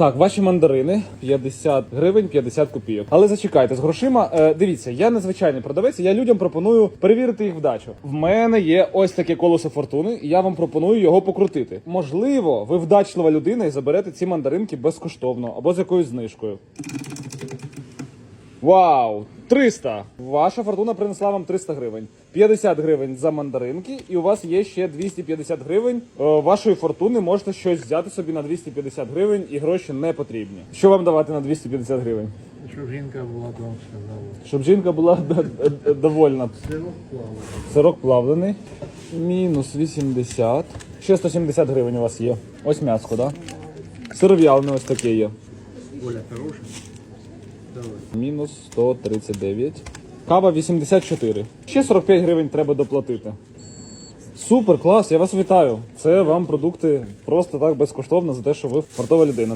Так, ваші мандарини 50 гривень 50 копійок. Але зачекайте з грошима. Е, дивіться, я незвичайний продавець. Я людям пропоную перевірити їх вдачу. В мене є ось таке колесо фортуни, і я вам пропоную його покрутити. Можливо, ви вдачлива людина і заберете ці мандаринки безкоштовно або з якоюсь знижкою. Вау! 300! Ваша фортуна принесла вам 300 гривень. 50 гривень за мандаринки, і у вас є ще 250 гривень. Е, вашої фортуни можете щось взяти собі на 250 гривень, і гроші не потрібні. Що вам давати на 250 гривень? Щоб жінка була дома, сказала. Щоб жінка була довольна. Сирок плаває. Сирок плавлений. Мінус 80. Ще 170 гривень у вас є. Ось м'яско, так? Да? Сиров'ялене ось таке є. Оля, хороша? Мінус 139. Кава 84. Ще 45 гривень треба доплатити. Супер, клас, я вас вітаю. Це вам продукти просто так безкоштовно за те, що ви фартова людина.